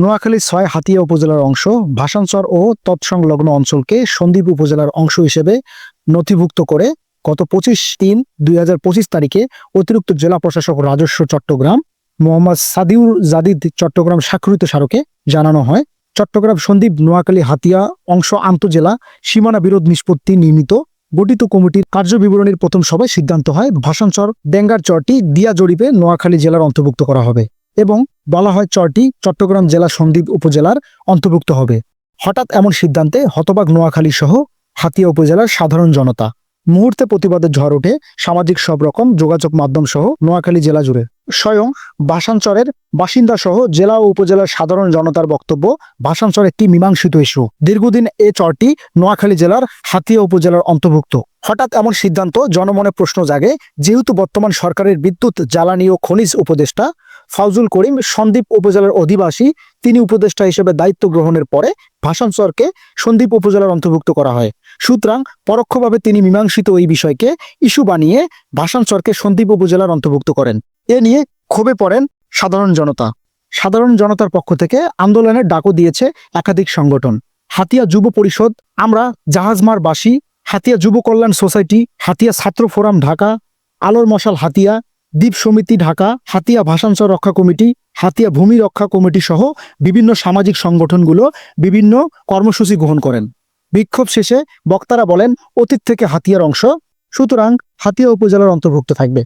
নোয়াখালী ছয় হাতিয়া উপজেলার অংশ ভাষাঞ্চর ও তৎসংলগ্ন অঞ্চলকে সন্দ্বীপ উপজেলার অংশ হিসেবে নথিভুক্ত করে গত পঁচিশ তিন দুই তারিখে অতিরিক্ত জেলা প্রশাসক রাজস্ব চট্টগ্রাম, মোহাম্মদ সাদিউর জাদিদ চট্টগ্রাম স্বাক্ষরিত স্মারকে জানানো হয়। চট্টগ্রাম, সন্দ্বীপ, নোয়াখালী, হাতিয়া অংশ আন্তজেলা সীমানা বিরোধ নিষ্পত্তি নির্মিত গঠিত কমিটির কার্যবিবরণীর প্রথম সভায় সিদ্ধান্ত হয় ভাষাঞ্চর ডেঙ্গার চরটি দিয়া জরিপে নোয়াখালী জেলার অন্তর্ভুক্ত করা হবে এবং বলা হয় চরটি চট্টগ্রাম জেলা সন্দ্বীপ উপজেলার অন্তর্ভুক্ত হবে। হঠাৎ এমন সিদ্ধান্তে হতবাক নোয়াখালী সহ হাতিয়া উপজেলার সাধারণ জনতা। মুহূর্তে প্রতিবাদের ঝড় ওঠে সামাজিক সব রকম যোগাযোগ মাধ্যম সহ নোয়াখালী জেলা জুড়ে। স্বয়ং ভাষাঞ্চরের বাসিন্দা সহ জেলা ও উপজেলার সাধারণ জনতার বক্তব্য ভাষাঞ্চর একটি মীমাংসিত ইস্যু। দীর্ঘদিন এ চরটি নোয়াখালী জেলার হাতিয়া উপজেলার অন্তর্ভুক্ত। হঠাৎ এমন সিদ্ধান্ত জনমনে প্রশ্ন জাগে, যেহেতু বর্তমান সরকারের বিদ্যুৎ, জ্বালানি ও খনিজ উপদেষ্টা ফাউজুল করিম সন্দ্বীপ উপজেলার অধিবাসী। তিনি উপদেষ্টা হিসেবে দায়িত্ব গ্রহণের পরে ভাষাঞ্চরকে সন্দ্বীপ উপজেলার অন্তর্ভুক্ত করা হয়। সুতরাং পরোক্ষভাবে তিনি মীমাংসিত এই বিষয়কে ইস্যু বানিয়ে ভাষাঞ্চরকে সন্দ্বীপ উপজেলার অন্তর্ভুক্ত করেন। এ নিয়ে ক্ষোভে পড়েন সাধারণ জনতা। সাধারণ জনতার পক্ষ থেকে আন্দোলনের ডাকও দিয়েছে একাধিক সংগঠন। হাতিয়া যুব পরিষদ, আমরা জাহাজমারবাসী হাতিয়া যুব কল্যাণ সোসাইটি, হাতিয়া ছাত্র ফোরাম ঢাকা, আলোর মশাল হাতিয়া দ্বীপ সমিতি ঢাকা, হাতিয়া ভাষাংশ রক্ষা কমিটি, হাতিয়া ভূমি রক্ষা কমিটি সহ বিভিন্ন সামাজিক সংগঠনগুলো বিভিন্ন কর্মসূচি গ্রহণ করেন। বিক্ষোভ শেষে বক্তারা বলেন, অতীত থেকে হাতিয়ার অংশ, সুতরাং হাতিয়া উপজেলার অন্তর্ভুক্ত থাকবে।